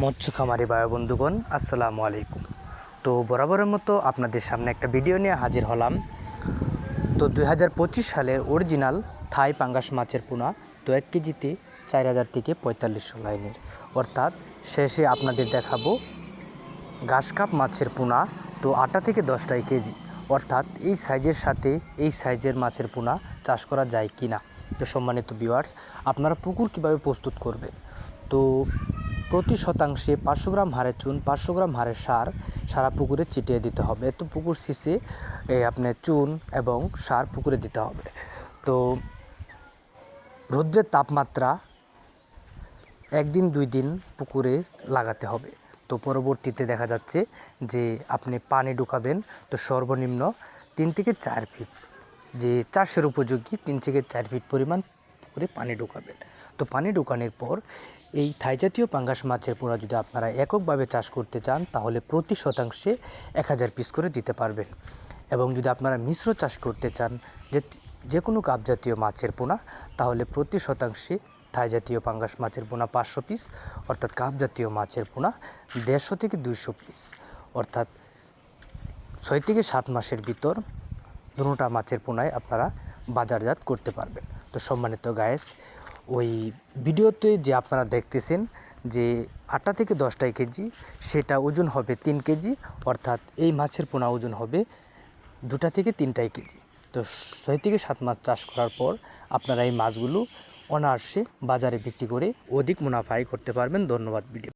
মৎস্য খামারি ভাই বন্ধুগণ, আসসালামু আলাইকুম। তো বরাবরের মতো আপনাদের সামনে একটা ভিডিও নিয়ে হাজির হলাম। তো দু হাজার পঁচিশ সালের অরিজিনাল থাই পাঙ্গাস মাছের পোনা তো এক কেজিতে চার হাজার থেকে পঁয়তাল্লিশশো লাইনের। অর্থাৎ শেষে আপনাদের দেখাবো ঘাস কাপ মাছের পোনা তো আটা থেকে দশটাই কেজি। অর্থাৎ এই সাইজের সাথে এই সাইজের মাছের পোনা চাষ করা যায় কি না তো সম্মানিত ভিউয়ার্স আপনারা পুকুর কীভাবে প্রস্তুত করবেন? তো প্রতি শতাংশে পাঁচশো গ্রাম হাড়ের চুন, পাঁচশো গ্রাম হাড়ের সার সারা পুকুরে ছিটিয়ে দিতে হবে। এত পুকুর শিশে আপনার চুন এবং সার পুকুরে দিতে হবে। তো রৌদ্রের তাপমাত্রা একদিন, দুই দিন পুকুরে লাগাতে হবে। তো পরবর্তীতে দেখা যাচ্ছে যে আপনি পানি ঢুকাবেন, তো সর্বনিম্ন তিন থেকে চার ফিট। যে চাষের উপযোগী তিন থেকে চার ফিট পরিমাণ পুকুরে পানি ঢুকাবেন। তো পানি ঢুকানোর পর এই থাই জাতীয় পাঙ্গাস মাছের পোনা যদি আপনারা এককভাবে চাষ করতে চান, তাহলে প্রতি শতাংশে এক হাজার পিস করে দিতে পারবেন। এবং যদি আপনারা মিশ্র চাষ করতে চান, যে যে কোনো কাপ জাতীয় মাছের পোনা, তাহলে প্রতি শতাংশে থাই জাতীয় পাঙ্গাস মাছের পোনা পাঁচশো পিস অর্থাৎ কাপ জাতীয় মাছের পোনা দেড়শো থেকে দুইশো পিস অর্থাৎ ছয় থেকে সাত মাসের ভিতর দুটা মাছের পোনায় আপনারা বাজারজাত করতে পারবেন। তো সম্মানিত গায়েস ওই ভিডিওতে যে আপনারা দেখতেছেন যে আটটা থেকে দশটাই কেজি, সেটা ওজন হবে তিন কেজি, অর্থাৎ এই মাছের পোনা ওজন হবে দুটা থেকে তিনটাই কেজি। তো ছয় থেকে সাত মাস চাষ করার পর আপনারা এই মাছগুলো অনায়াসে বাজারে বিক্রি করে অধিক মুনাফাই করতে পারবেন। ধন্যবাদ ভিডিও